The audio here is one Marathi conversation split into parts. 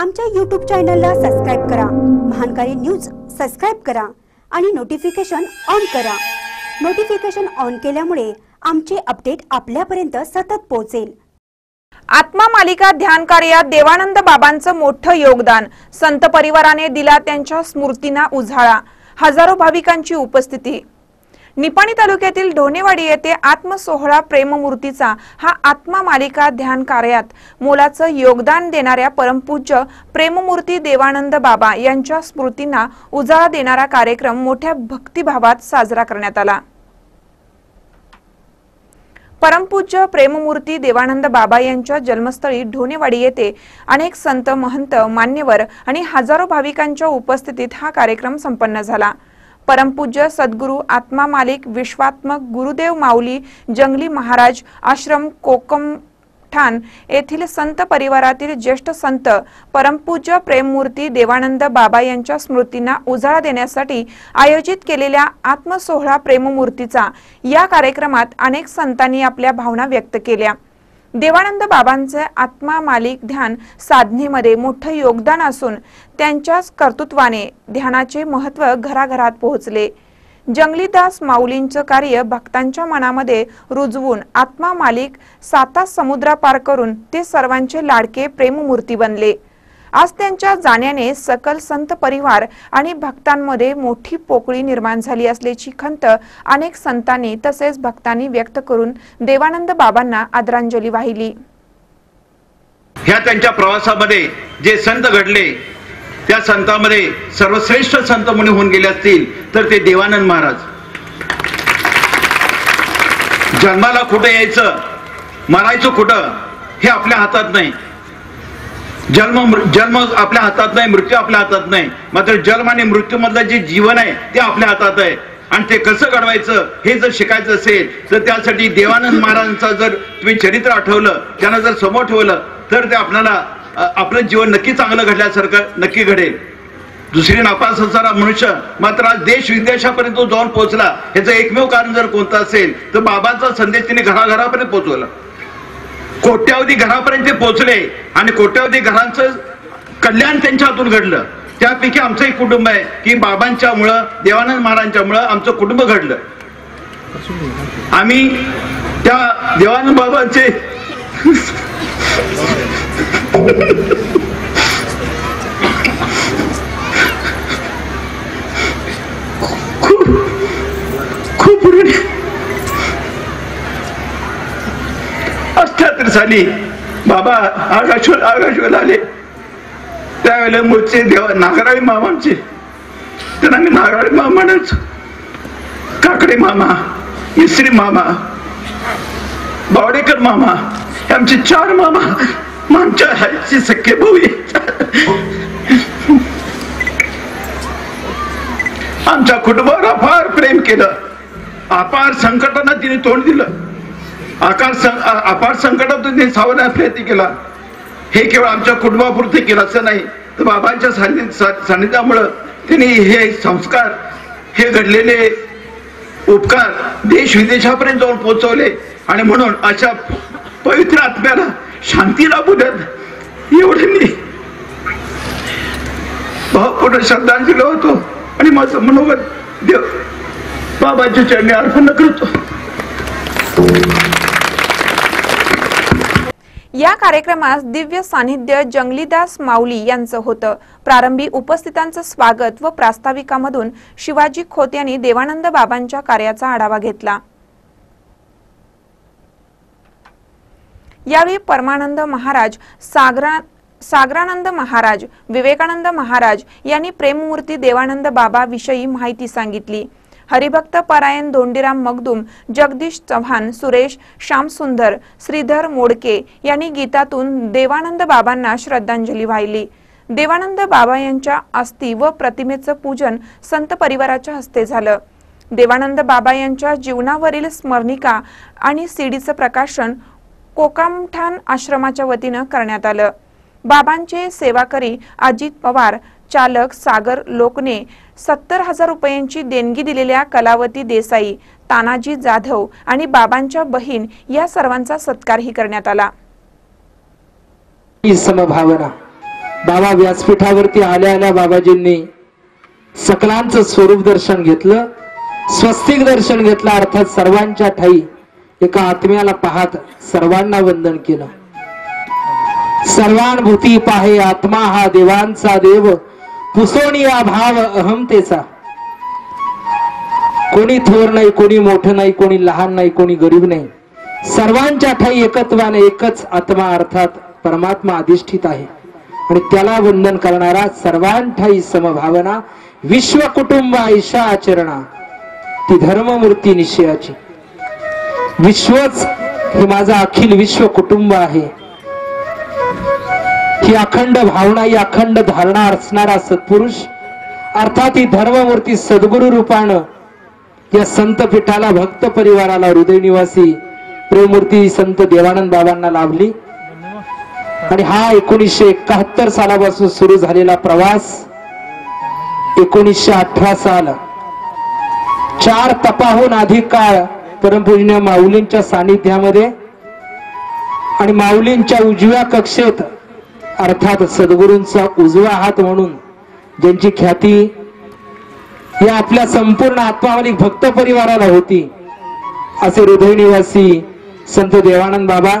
आमच्या यूट्यूब चॅनलला सबस्क्राईब करा. महानकारी न्यूज सबस्क्राईब करा आणि नोटिफिकेशन ऑन करा. नोटिफिकेशन ऑन केल्यामुळे आमचे अपडेट आपल्यापर्यंत सतत पोहोचेल. आत्मा मालिका ध्यान कार्यात देवानंद बाबांचं मोठं योगदान. संत परिवाराने दिला त्यांच्या स्मृतींना उजाळा. हजारो भाविकांची उपस्थिती. निपाणी तालुक्यातील ढोणेवाडी येथे आत्मसोहळा प्रेममूर्तीचा हा आत्मा मालिका ध्यान कार्यात. मोलाचं योगदान देणाऱ्या परमपूज्य प्रेममूर्ती देवानंद बाबा यांच्या स्मृतींना उजाळा देणारा कार्यक्रम मोठ्या भक्तिभावात साजरा करण्यात आला. परमपूज्य प्रेममूर्ती देवानंद बाबा यांच्या जन्मस्थळी ढोणेवाडी येथे अनेक संत महंत मान्यवर आणि हजारो भाविकांच्या उपस्थितीत हा कार्यक्रम संपन्न झाला. परमपूज्य सद्गुरू आत्मा मालिक विश्वात्मक गुरुदेव माऊली जंगली महाराज आश्रम कोकम ठाण येथील संत परिवारातील ज्येष्ठ संत परमपूज्य प्रेममूर्ती देवानंद बाबा यांच्या स्मृतींना उजाळा देण्यासाठी आयोजित केलेल्या आत्मसोहळा प्रेममूर्तीचा या कार्यक्रमात अनेक संतांनी आपल्या भावना व्यक्त केल्या. देवानंद बाबांचे आत्मा मालिक ध्यान साधनेमध्ये मोठं योगदान असून त्यांच्याच कर्तृत्वाने ध्यानाचे महत्त्व घराघरात पोहोचले. जंगलीदास माऊलींचं कार्य भक्तांच्या मनामध्ये रुजवून आत्मा मालिक साता समुद्रा पार करून ते सर्वांचे लाडके प्रेममूर्ती बनले. आज त्यांच्या जाण्याने सकल संत परिवार आणि भक्तांमध्ये मोठी पोकळी निर्माण झाली असल्याची खंत अनेक संतांनी तसेच भक्तांनी व्यक्त करून देवानंद बाबांना आदरांजली वाहिली. ह्या त्यांच्या प्रवासामध्ये जे संत घडले त्या संतामध्ये सर्वश्रेष्ठ संत म्हणून होऊन गेले असतील तर ते देवानंद महाराज. जन्माला कुठं यायचं मरायचं कुठं हे आपल्या हातात नाही. जन्म जन्म आपल्या हातात नाही मृत्यू आपल्या हातात नाही. मात्र जन्म आणि मृत्यू मधलं जे जीवन आहे ते आपल्या हातात आहे. आणि ते कसं घडवायचं हे जर शिकायचं असेल तर त्यासाठी देवानंद महाराजांचं जर तुम्ही चरित्र आठवलं त्यांना जर समोर ठेवलं तर ते आपल्याला आपलं जीवन नक्की चांगलं घडल्यासारखं नक्की घडेल. दुसरी नापास असणारा मनुष्य मात्र आज देश विदेशापर्यंत जाऊन पोहोचला. ह्याचं एकमेव कारण जर कोणतं असेल तर बाबांचा संदेश त्यांनी घराघरापर्यंत पोहोचवला. कोट्यावधी घरापर्यंत पोहोचले आणि कोट्यावधी घरांचं कल्याण त्यांच्या हातून घडलं. त्यापैकी आमचं एक कुटुंब आहे की बाबांच्या मुळं देवानंद महाराजांच्या मुळं आमचं कुटुंब घडलं. आम्ही त्या देवानंद बाबांचे खूप खूप ऋणी झाली बाबा आकाशवर आकाशवर आले त्यावेळेला मूळचे देवा नागराळी मामा आमचे त्यांना मी नागराळी मामा म्हणायचो काकडे मामा मिस्त्री मामा बावडेकर मामा आमचे चार मामा आमच्या आईचे सख्खे भाऊ आमच्या कुटुंबाला फार प्रेम केलं अपार संकटांना तिने तोंड दिलं आकार सं- अपार संकटातून त्यांनी सावरण्याचा प्रयत्न केला. हे केवळ आमच्या कुटुंबापुरते केलं असं नाही तर बाबांच्या सान्नि- सान्निध्यामुळं त्यांनी हे संस्कार हे घडलेले उपकार देश विदेशापर्यंत जाऊन पोहोचवले. आणि म्हणून अशा पवित्र आत्म्याला शांती लाभू द्यात एवढे मी भावपूर्ण श्रद्धांजली होतो आणि माझं मनोगत देव बाबाच्या चरणी अर्पण करतो. या कार्यक्रमास दिव्य सान्निध्य जंगलीदास माऊली यांचं होतं. प्रारंभी उपस्थितांचं स्वागत व प्रास्ताविकामधून शिवाजी खोत यांनी देवानंद बाबांच्या कार्याचा आढावा घेतला. यावेळी परमानंद महाराज सागरा सागरानंद महाराज विवेकानंद महाराज यांनी प्रेममूर्ती देवानंद बाबा विषयी माहिती सांगितली. हरिभक्त परायण धोंडीराम मगदूम जगदीश चव्हाण सुरेश श्यामसुंदर श्रीधर मोडके यांनी गीतातून देवानंद बाबांना श्रद्धांजली वाहिली. देवानंद बाबा यांच्या अस्थी व प्रतिमेचं पूजन संत परिवाराच्या हस्ते झालं. देवानंद बाबा यांच्या जीवनावरील स्मरणिका आणि सीडीचं प्रकाशन कोकामठाण आश्रमाच्या वतीनं करण्यात आलं. बाबांचे सेवाकरी अजित पवार चालक सागर लोकने सत्तर हजार रुपयांची देणगी दिलेल्या कलावती देसाई तानाजी जाधव आणि बाबांच्या बहीण या सर्वांचा सत्कारही करण्यात आला. समभावना बाबा व्यासपीठावरती आल्या आल्या बाबाजींनी सकलांचं स्वरूप दर्शन घेतलं स्वस्तिक दर्शन घेतलं अर्थात सर्वांच्या ठाई एका आत्म्याला पाहत सर्वांना वंदन केलं. सर्वानुभूती पाहे आत्मा हा देवांचा देव पुसोणी या भाव अहमतेचा कोणी थोर नाही कोणी मोठं नाही कोणी लहान नाही कोणी गरीब नाही. सर्वांच्या ठाई एकत्वाने एकच आत्मा अर्थात परमात्मा अधिष्ठित आहे. आणि त्याला वंदन करणारा सर्वांठाई समभावना विश्व कुटुंब ऐशा आचरणा ती धर्ममूर्ती निश्चयाची. विश्वच हे माझं अखिल विश्व कुटुंब आहे. ही अखंड भावना ही अखंड धारणा असणारा सत्पुरुष अर्थात ही धर्ममूर्ती सद्गुरु रूपानं या संत पीठाला भक्त परिवाराला हृदयनिवासी प्रेममूर्ती संत देवानंद बाबांना लाभली. आणि हा एकोणीसशे एकाहत्तर सालापासून सुरू झालेला प्रवास एकोणीसशे अठरा साल चार तपाहून अधिक काळ परमपूजनीय माऊलींच्या सानिध्यामध्ये आणि माऊलींच्या उजव्या कक्षेत अर्थात सद्गुरूंचा उजवा हात म्हणून ज्यांची ख्याती या आपल्या संपूर्ण आत्मावलिक भक्त परिवाराला होती असे हृदयनिवासी संत देवानंद बाबा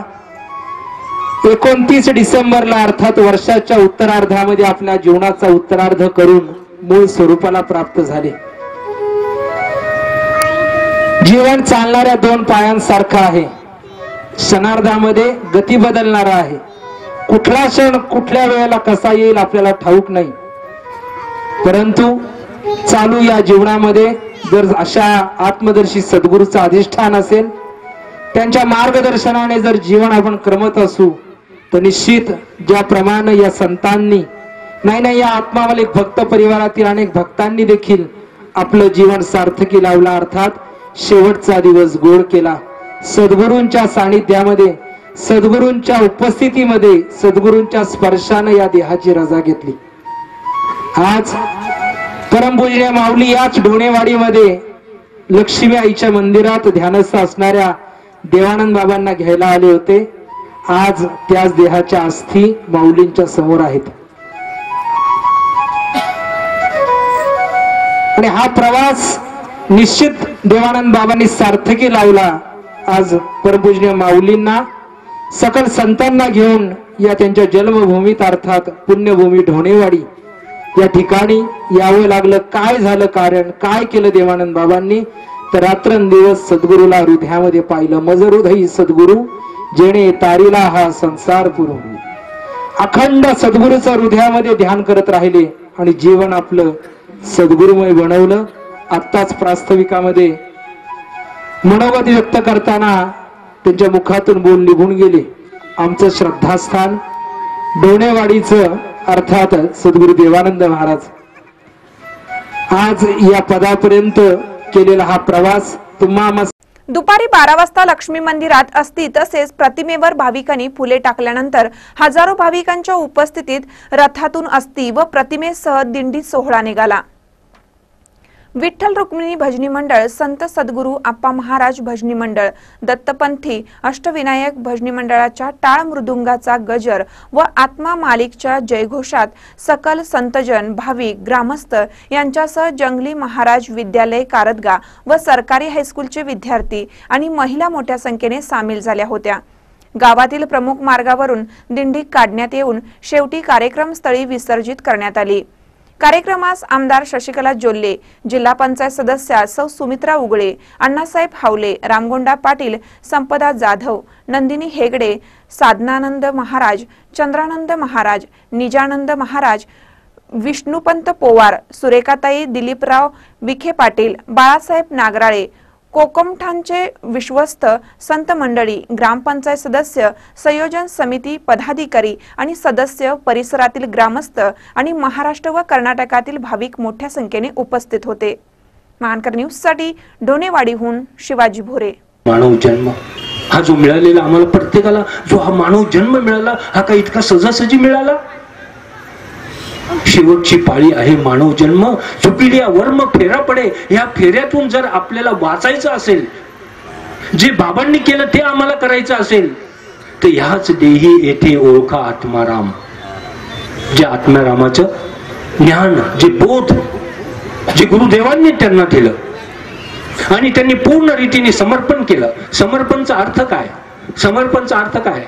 एकोणतीस डिसेंबरला अर्थात वर्षाच्या उत्तरार्धामध्ये आपल्या जीवनाचा उत्तरार्ध करून मूळ स्वरूपाला प्राप्त झाले. जीवन चालणाऱ्या दोन पायांसारखं आहे. क्षणार्धामध्ये गती बदलणारा आहे. कुठला क्षण कुठल्या वेळेला कसा येईल आपल्याला ठाऊक नाही. परंतु चालू या जीवनामध्ये जर अशा आत्मदर्शी सद्गुरूचं अधिष्ठान असेल त्यांच्या मार्गदर्शनाने जर जीवन आपण क्रमत असू तर निश्चित ज्याप्रमाणे या संतांनी नाही नाही या आत्मावलिक भक्त परिवारातील अनेक भक्तांनी देखील आपलं जीवन सार्थकी लावला अर्थात शेवटचा दिवस गोड केला. सद्गुरूंच्या सानिध्यामध्ये सद्गुरूंच्या उपस्थितीमध्ये सद्गुरूंच्या स्पर्शाने या देहाची रजा घेतली. आज परमपूजनीय माऊली याच ढोणेवाडीमध्ये लक्ष्मी आईच्या मंदिरात ध्यानस्थ असणाऱ्या देवानंद बाबांना घ्यायला आले होते. आज त्याच देहाच्या अस्थी माऊलींच्या समोर आहेत. आणि हा प्रवास निश्चित देवानंद बाबांनी सार्थकी लावला. आज परमपूजनीय माऊलींना सकल संतांना घेऊन या त्यांच्या जन्मभूमीत अर्थात पुण्यभूमी ढोणेवाडी या ठिकाणी यावं लागलं. काय झालं कारण? काय केलं देवानंद बाबांनी? तर रात्रंदिवस सद्गुरूला हृदयामध्ये पाहिलं. मज हृदयी सद्गुरू जेणे तारीला हा संसार पुरू अखंड सद्गुरूचं हृदयामध्ये ध्यान करत राहिले आणि जीवन आपलं सद्गुरुमय बनवलं. आत्ताच प्रास्ताविकामध्ये मनोगत व्यक्त करताना त्यांच्या मुखातून बोल निघून गेले. आमचं श्रद्धास्थान डोणेवाडीचं अर्थात सद्गुरु देवानंद महाराज. आज या पदापर्यंत केलेला हा प्रवास तुम्हा दुपारी बारा वाजता लक्ष्मी मंदिरात असती तसेच प्रतिमेवर भाविकांनी फुले टाकल्यानंतर हजारो भाविकांच्या उपस्थितीत रथातून असती व प्रतिमेसह दिंडी सोहळा निघाला. विठ्ठल रुक्मिणी भजनी मंडळ संत सद्गुरू आप्पा महाराज भजनी मंडळ दत्तपंथी अष्टविनायक भजनी मंडळाच्या टाळ मृदुंगाचा गजर व आत्मा मालिकच्या जयघोषात सकल संतजन भाविक ग्रामस्थ यांच्यासह जंगली महाराज विद्यालय कारदगा व सरकारी हायस्कूलचे विद्यार्थी आणि महिला मोठ्या संख्येने सामील झाल्या होत्या. गावातील प्रमुख मार्गावरून दिंडी काढण्यात येऊन शेवटी कार्यक्रम स्थळी विसर्जित करण्यात आली. कार्यक्रमास आमदार शशिकला जोल्ले जिल्हा पंचायत सदस्या सौ सुमित्रा उगळे अण्णासाहेब हावले रामगोंडा पाटील संपदा जाधव नंदिनी हेगडे साधनानंद महाराज चंद्रानंद महाराज निजानंद महाराज विष्णुपंत पोवार सुरेखाताई दिलीपराव विखे पाटील बाळासाहेब नागराळे कोकमठाणचे विश्वस्त संत मंडळी ग्रामपंचायत सदस्य संयोजन समिती पदाधिकारी आणि सदस्य परिसरातील ग्रामस्थ आणि महाराष्ट्र व कर्नाटकातील भाविक मोठ्या संख्येने उपस्थित होते. महानकर न्यूजसाठी डोनेवाडीहून शिवाजी भोरे. मानव जन्म. हा जो मिळालेला आम्हाला प्रत्येकाला जो हा मानव जन्म मिळाला हा काही इतका सजासजी मिळाला? शेवटची पाळी आहे मानव जन्म. चुपिडिया वर्म फेरा पडे. या फेऱ्यातून जर आपल्याला वाचायचं असेल जे बाबांनी केलं ते आम्हाला करायचं असेल तर ह्याच देही येथे ओळखा आत्माराम. जे आत्मारामाचं ज्ञान जे बोध जे गुरुदेवांनी त्यांना दिलं आणि त्यांनी पूर्ण रीतीने समर्पण केलं. समर्पणचा अर्थ काय? समर्पणचा अर्थ काय?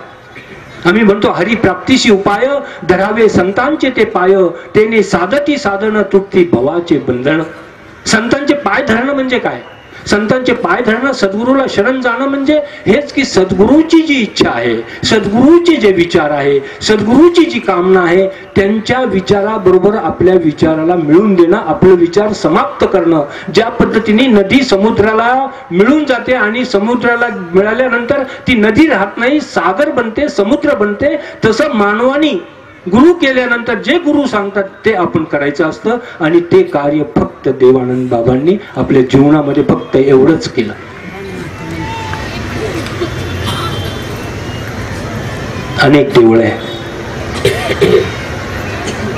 आम्ही म्हणतो हरिप्राप्तीशी उपाय धरावे संतांचे ते पाय तेने साधती साधन तुटती भवाचे बंधन. संतांचे पाय धरणं म्हणजे काय? संतांचे पाय धरणं सद्गुरूला शरण जाणं म्हणजे हेच की सद्गुरूची जी इच्छा आहे सद्गुरूचे जे विचार आहे सद्गुरूची जी कामना आहे त्यांच्या विचाराबरोबर आपल्या विचाराला मिळून देणं आपलं विचार समाप्त करणं ज्या पद्धतीने नदी समुद्राला मिळून जाते आणि समुद्राला मिळाल्यानंतर ती नदी राहत नाही सागर बनते समुद्र बनते तसं मानवानी गुरु केल्यानंतर जे गुरु सांगतात ते आपण करायचं असतं आणि ते कार्य फक्त देवानंद बाबांनी आपल्या जीवनामध्ये फक्त एवढंच केलं. अनेक देवळ आहे.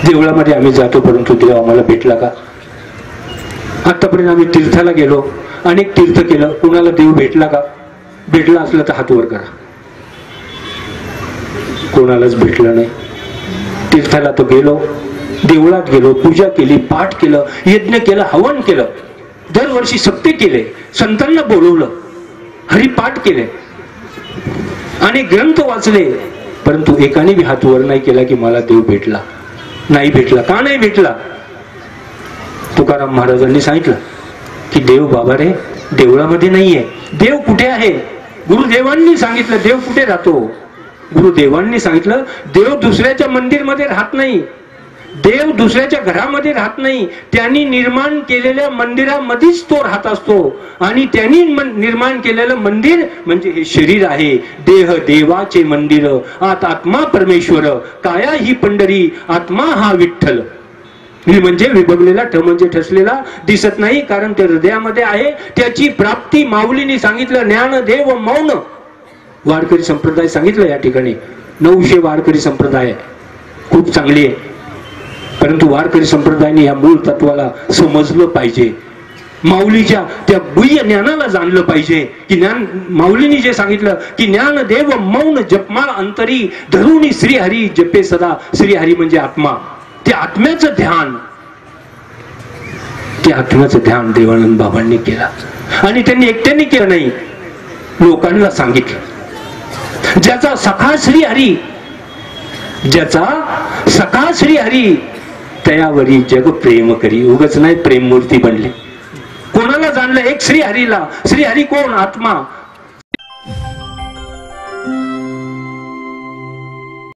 देवळामध्ये आम्ही जातो परंतु देव आम्हाला भेटला का? आतापर्यंत आम्ही तीर्थाला गेलो अनेक तीर्थ केलं. कुणाला देव भेटला का? भेटला असला तर हातवर करा. कोणालाच भेटला नाही. तीर्थाला तो गेलो देवळात गेलो पूजा केली पाठ केलं यज्ञ केलं हवन केलं. दरवर्षी सत्य केले संतांना बोलवलं हरिपाठ केले. आणि ग्रंथ वाचले परंतु एकाने बी हात वर नाही केला की मला देव भेटला. नाही भेटला का नाही भेटला? तुकाराम महाराजांनी सांगितलं की देव बाबा रे देवळामध्ये नाहीये. देव कुठे आहे? गुरुदेवांनी सांगितलं देव कुठे राहतो? गुरुदेवांनी सांगितलं देव दुसऱ्याच्या मंदिरमध्ये राहत नाही. देव दुसऱ्याच्या घरामध्ये राहत नाही. त्यांनी निर्माण केलेल्या मंदिरामध्येच तो राहत असतो. आणि त्यांनी निर्माण केलेलं मंदिर म्हणजे हे शरीर आहे. देह देवाचे मंदिर आत आत्मा परमेश्वर काया ही पंढरी आत्मा हा विठ्ठल. मी म्हणजे विभगलेला ठ म्हणजे ठसलेला दिसत नाही कारण ते हृदयामध्ये आहे. त्याची प्राप्ती माऊलीने सांगितलं ज्ञान देव मौन. वारकरी संप्रदाय सांगितलं या ठिकाणी. नऊशे वारकरी संप्रदाय खूप चांगली आहे. परंतु वारकरी संप्रदायाने या मूळ तत्वाला समजलं पाहिजे. माऊलीच्या त्या गुह्य ज्ञानाला जाणलं पाहिजे. की ज्ञान माऊलीने जे सांगितलं की ज्ञान देव मौन जपमाळ अंतरी धरुणी श्रीहरी जपे सदा. श्रीहरी म्हणजे आत्मा. ते आत्म्याचं ध्यान. ते आत्म्याचं ध्यान देवानंद बाबांनी केलं. आणि त्यांनी एकट्याने केलं नाही. लोकांना सांगितलं. ज्याचा सखा श्री हरी ज्याचा सखा श्री हरी तयावरी जग प्रेम करी. उगच नाही प्रेम मूर्ती बनली. कोणाला जाणलं? एक श्री हरीला. श्री हरी कोण? आत्मा.